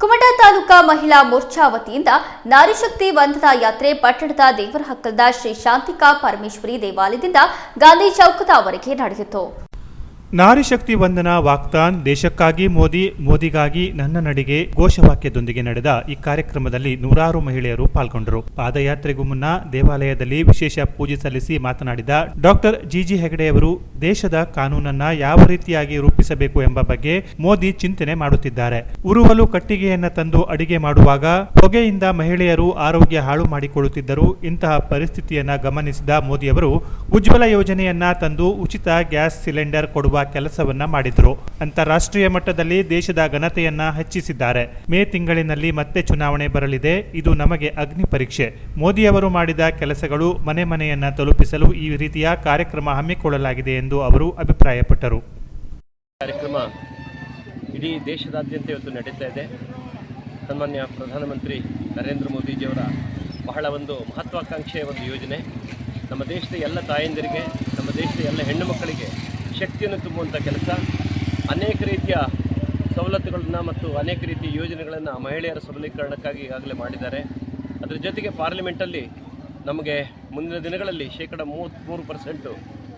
ಕುಮಟಾ ತಾಲೂಕಾ ಮಹಿಳಾ ಮೋರ್ಚಾ ವತಿಯಿಂದ ನಾರಿಶಕ್ತಿ ವಂದನಾ ಯಾತ್ರೆ ಪಟ್ಟಣದ ದೇವರಹಕ್ಕಲದ ಶ್ರೀ ಶಾಂತಿಕಾ ಪರಮೇಶ್ವರಿ ದೇವಾಲಯದಿಂದ ಗಾಂಧಿ ಚೌಕದವರೆಗೆ ನಡೆಯಿತು ನಾರಿಶಕ್ತಿ ವಂದನಾ ವಾಕ್ತಾನ್ ದೇಶಕ್ಕಾಗಿ ಮೋದಿ, ಮೋದಿಗಾಗಿ ನನ್ನ ನಡಿಗೆ ಘೋಷವಾಕ್ಯದೊಂದಿಗೆ ನಡೆದ ಈ ಕಾರ್ಯಕ್ರಮದಲ್ಲಿ ನೂರಾರು ಮಹಿಳೆಯರು ಪಾಲ್ಗೊಂಡರು. ಪಾದಯಾತ್ರೆಗೂ ಮುನ್ನ ದೇವಾಲಯದಲ್ಲಿ ವಿಶೇಷ ಪೂಜೆ ಸಲ್ಲಿಸಿ ಮಾತನಾಡಿದ ಡಾಕ್ಟರ್ ಜಿಜಿ ಹೆಗಡೆಯವರು ದೇಶದ ಕಾನೂನನ್ನ ಯಾವ ರೀತಿಯಾಗಿ ರೂಪಿಸಬೇಕು ಎಂಬ ಬಗ್ಗೆ ಮೋದಿ ಚಿಂತನೆ ಮಾಡುತ್ತಿದ್ದಾರೆ. ಉರುವಲು ಕಟ್ಟಿಗೆಯನ್ನ ತಂದು ಅಡಿಗೆ ಮಾಡುವಾಗ ಹೊಗೆಯಿಂದ ಮಹಿಳೆಯರು ಆರೋಗ್ಯ ಹಾಳು ಮಾಡಿಕೊಳ್ಳುತ್ತಿದ್ದರು. ಇಂತಹ ಪರಿಸ್ಥಿತಿಯನ್ನ ಗಮನಿಸಿದ ಮೋದಿಯವರು, ಉಜ್ವಲ ಯೋಜನೆಯನ್ನ ತಂದು ಉಚಿತ ಗ್ಯಾಸ್ ಸಿಲಿಂಡರ್ ಕೊಡುವ ಕೆಲಸವನ್ನ ಮಾಡಿದ್ರು. ಅಂತಾರಾಷ್ಟ್ರೀಯ ಮಟ್ಟದಲ್ಲಿ ದೇಶದ ಘನತೆಯನ್ನ ಹೆಚ್ಚಿಸಿದ್ದಾರೆ. ಮೇ ತಿಂಗಳಿನಲ್ಲಿ ಮತ್ತೆ ಚುನಾವಣೆ ಬರಲಿದೆ. ಇದು ನಮಗೆ ಅಗ್ನಿ ಪರೀಕ್ಷೆ. ಮೋದಿಯವರು ಮಾಡಿದ ಕೆಲಸಗಳು ಮನೆ ಮನೆಯನ್ನ ತಲುಪಿಸಲು ಈ ರೀತಿಯ ಕಾರ್ಯಕ್ರಮ ಹಮ್ಮಿಕೊಳ್ಳಲಾಗಿದೆ ಎಂದು ಅವರು ಅಭಿಪ್ರಾಯಪಟ್ಟರು. ಕಾರ್ಯಕ್ರಮ ಇಡೀ ದೇಶದಾದ್ಯಂತ ಇವತ್ತು ನಡೀತಾ ಇದೆ. ಸನ್ಮಾನ್ಯ ಪ್ರಧಾನಮಂತ್ರಿ ನರೇಂದ್ರ ಮೋದಿಜಿಯವರ ಬಹಳ ಒಂದು ಮಹತ್ವಾಕಾಂಕ್ಷೆಯ ಒಂದು ಯೋಜನೆ. ನಮ್ಮ ದೇಶದ ಎಲ್ಲ ತಾಯಂದಿರಿಗೆ, ನಮ್ಮ ದೇಶದ ಎಲ್ಲ ಹೆಣ್ಣು ಮಕ್ಕಳಿಗೆ ಶಕ್ತಿಯನ್ನು ತುಂಬುವಂಥ ಕೆಲಸ. ಅನೇಕ ರೀತಿಯ ಸವಲತ್ತುಗಳನ್ನು ಮತ್ತು ಅನೇಕ ರೀತಿಯ ಯೋಜನೆಗಳನ್ನು ಮಹಿಳೆಯರ ಸಬಲೀಕರಣಕ್ಕಾಗಿ ಈಗಾಗಲೇ ಮಾಡಿದ್ದಾರೆ. ಅದರ ಜೊತೆಗೆ ಪಾರ್ಲಿಮೆಂಟಲ್ಲಿ ನಮಗೆ ಮುಂದಿನ ದಿನಗಳಲ್ಲಿ ಶೇಕಡ ಮೂವತ್ತ್ಮೂರು ಪರ್ಸೆಂಟು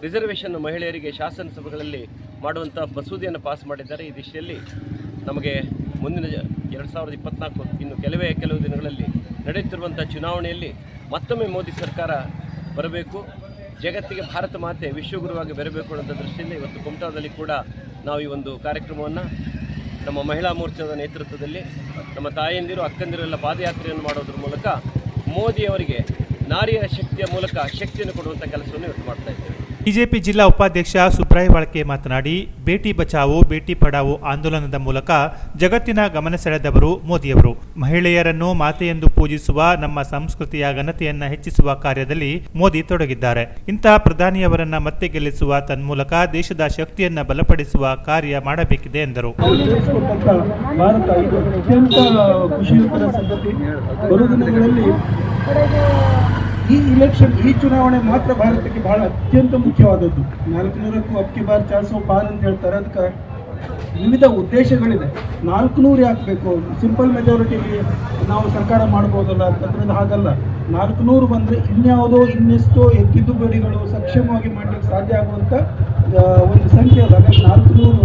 ರಿಸರ್ವೇಷನ್ ಮಹಿಳೆಯರಿಗೆ ಶಾಸನಸಭೆಗಳಲ್ಲಿ ಮಾಡುವಂಥ ಮಸೂದೆಯನ್ನು ಪಾಸ್ ಮಾಡಿದ್ದಾರೆ. ಈ ದಿಶೆಯಲ್ಲಿ ನಮಗೆ ಮುಂದಿನ ಎರಡು ಸಾವಿರದ ಇಪ್ಪತ್ನಾಲ್ಕು ಇನ್ನು ಕೆಲವೇ ಕೆಲವು ದಿನಗಳಲ್ಲಿ ನಡೆಯುತ್ತಿರುವಂಥ ಚುನಾವಣೆಯಲ್ಲಿ ಮತ್ತೊಮ್ಮೆ ಮೋದಿ ಸರ್ಕಾರ ಬರಬೇಕು. ಜಗತ್ತಿಗೆ ಭಾರತ ಮಾತೆ, ವಿಶ್ವಗುರುವಾಗಿ ಬರಬೇಕು ಅನ್ನೋ ದೃಷ್ಟಿಯಿಂದ ಇವತ್ತು ಕುಮಟಾದಲ್ಲಿ ಕೂಡ ನಾವು ಈ ಒಂದು ಕಾರ್ಯಕ್ರಮವನ್ನು ನಮ್ಮ ಮಹಿಳಾ ಮೋರ್ಚಾದ ನೇತೃತ್ವದಲ್ಲಿ ನಮ್ಮ ತಾಯಂದಿರು, ಅಕ್ಕಂದಿರೆಲ್ಲ ಪಾದಯಾತ್ರೆಯನ್ನು ಮಾಡೋದ್ರ ಮೂಲಕ ಮೋದಿಯವರಿಗೆ ನಾರಿಯ ಶಕ್ತಿಯ ಮೂಲಕ ಶಕ್ತಿಯನ್ನು ಕೊಡುವಂಥ ಕೆಲಸವನ್ನು ಇವತ್ತು ಮಾಡ್ತಾ ಇದ್ದೇವೆ. ಬಿಜೆಪಿ ಜಿಲ್ಲಾ ಉಪಾಧ್ಯಕ್ಷ ಸುಬ್ರಾಯ್ ಬಾಳ್ಕೆ ಮಾತನಾಡಿ, ಬೇಟಿ ಬಚಾವೋ, ಬೇಟಿ ಪಡಾವೋ ಆಂದೋಲನದ ಮೂಲಕ ಜಗತ್ತಿನ ಗಮನ ಸೆಳೆದವರು ಮೋದಿಯವರು. ಮಹಿಳೆಯರನ್ನು ಮಾತೆಯೆಂದು ಪೂಜಿಸುವ ನಮ್ಮ ಸಂಸ್ಕೃತಿಯ ಘನತೆಯನ್ನ ಹೆಚ್ಚಿಸುವ ಕಾರ್ಯದಲ್ಲಿ ಮೋದಿ ತೊಡಗಿದ್ದಾರೆ. ಇಂತಹ ಪ್ರಧಾನಿಯವರನ್ನ ಮತ್ತೆ ಗೆಲ್ಲಿಸುವ ತನ್ಮೂಲಕ ದೇಶದ ಶಕ್ತಿಯನ್ನ ಬಲಪಡಿಸುವ ಕಾರ್ಯ ಮಾಡಬೇಕಿದೆ ಎಂದರು. ಈ ಇಲೆಕ್ಷನ್ ಈ ಚುನಾವಣೆ ಮಾತ್ರ ಭಾರತಕ್ಕೆ ಬಹಳ ಅತ್ಯಂತ ಮುಖ್ಯವಾದದ್ದು. ನಾಲ್ಕುನೂರಕ್ಕೂ ಅಕ್ಕಿ ಬಾರ್ ಚಾಲಿಸೋ ಪಾರ್ ಅಂತ ಹೇಳ್ತಾರೆ. ಅದಕ್ಕೆ ವಿವಿಧ ಉದ್ದೇಶಗಳಿದೆ. ನಾಲ್ಕುನೂರು ಹಾಕಬೇಕು. ಸಿಂಪಲ್ ಮೆಜಾರಿಟಿಗೆ ನಾವು ಸರ್ಕಾರ ಮಾಡ್ಬೋದಲ್ಲ? ಅಂತಂದ್ರೆ ಹಾಗಲ್ಲ. ನಾಲ್ಕುನೂರು ಬಂದರೆ ಇನ್ಯಾವುದೋ, ಇನ್ನೆಷ್ಟೋ ತಿದ್ದುಪಡಿಗಳು ಸಕ್ಷಮವಾಗಿ ಮಾಡಲಿಕ್ಕೆ ಸಾಧ್ಯ ಆಗುವಂಥ ಒಂದು ಸಂಖ್ಯೆ ಅಲ್ಲ ನಾಲ್ಕು ನಾಲ್ಕುನೂರು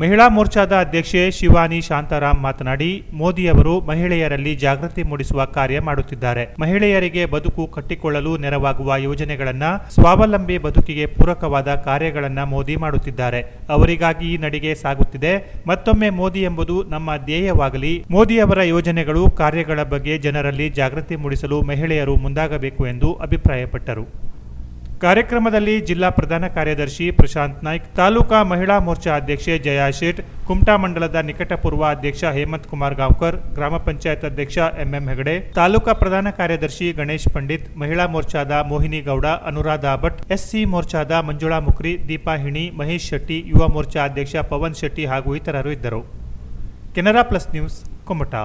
ಮಹಿಳಾ ಮೋರ್ಚಾದ ಅಧ್ಯಕ್ಷೆ ಶಿವಾನಿ ಶಾಂತಾರಾಮ್ ಮಾತನಾಡಿ ಮೋದಿಯವರು ಮಹಿಳೆಯರಲ್ಲಿ ಜಾಗೃತಿ ಮೂಡಿಸುವ ಕಾರ್ಯ ಮಾಡುತ್ತಿದ್ದಾರೆ. ಮಹಿಳೆಯರಿಗೆ ಬದುಕು ಕಟ್ಟಿಕೊಳ್ಳಲು ನೆರವಾಗುವ ಯೋಜನೆಗಳನ್ನ ಸ್ವಾವಲಂಬಿ ಬದುಕಿಗೆ ಪೂರಕವಾದ ಕಾರ್ಯಗಳನ್ನ ಮೋದಿ ಮಾಡುತ್ತಿದ್ದಾರೆ. ಅವರಿಗಾಗಿ ಈ ನಡಿಗೆ ಸಾಗುತ್ತಿದೆ. ಮತ್ತೊಮ್ಮೆ ಮೋದಿ ಎಂಬುದು ನಮ್ಮ ಧ್ಯೇಯವಾಗಲಿ. ಮೋದಿಯವರ ಯೋಜನೆಗಳು ಕಾರ್ಯಗಳ ಬಗ್ಗೆ ಜನರಲ್ಲಿ ಜಾಗೃತಿ ಮೂಡಿಸಲು ಮಹಿಳೆಯರು ಮುಂದಾಗಬೇಕು ಎಂದು ಅಭಿಪ್ರಾಯಪಟ್ಟರು. ಕಾರ್ಯಕ್ರಮದಲ್ಲಿ ಜಿಲ್ಲಾ ಪ್ರಧಾನ ಕಾರ್ಯದರ್ಶಿ ಪ್ರಶಾಂತ್ ನಾಯ್ಕ್, ತಾಲೂಕಾ ಮಹಿಳಾ ಮೋರ್ಚಾ ಅಧ್ಯಕ್ಷೆ ಜಯಾ ಶೇಟ್, ಕುಮಟಾ ಮಂಡಲದ ನಿಕಟಪೂರ್ವ ಅಧ್ಯಕ್ಷ ಹೇಮಂತ್ ಕುಮಾರ್ ಗಾಂವ್ಕರ್, ಗ್ರಾಮ ಪಂಚಾಯತ್ ಅಧ್ಯಕ್ಷ ಎಂಎಂ ಹೆಗಡೆ, ತಾಲೂಕಾ ಪ್ರಧಾನ ಕಾರ್ಯದರ್ಶಿ ಗಣೇಶ್ ಪಂಡಿತ್, ಮಹಿಳಾ ಮೋರ್ಚಾದ ಮೋಹಿನಿ ಗೌಡ, ಅನುರಾಧ ಭಟ್, ಎಸ್ಸಿ ಮೋರ್ಚಾದ ಮಂಜುಳಾ ಮುಕ್ರಿ, ದೀಪಾ ಹಿಣಿ, ಮಹೇಶ್ ಶೆಟ್ಟಿ, ಯುವ ಮೋರ್ಚಾ ಅಧ್ಯಕ್ಷ ಪವನ್ ಶೆಟ್ಟಿ ಹಾಗೂ ಇತರರು ಇದ್ದರು. Canara plus news, Kumta.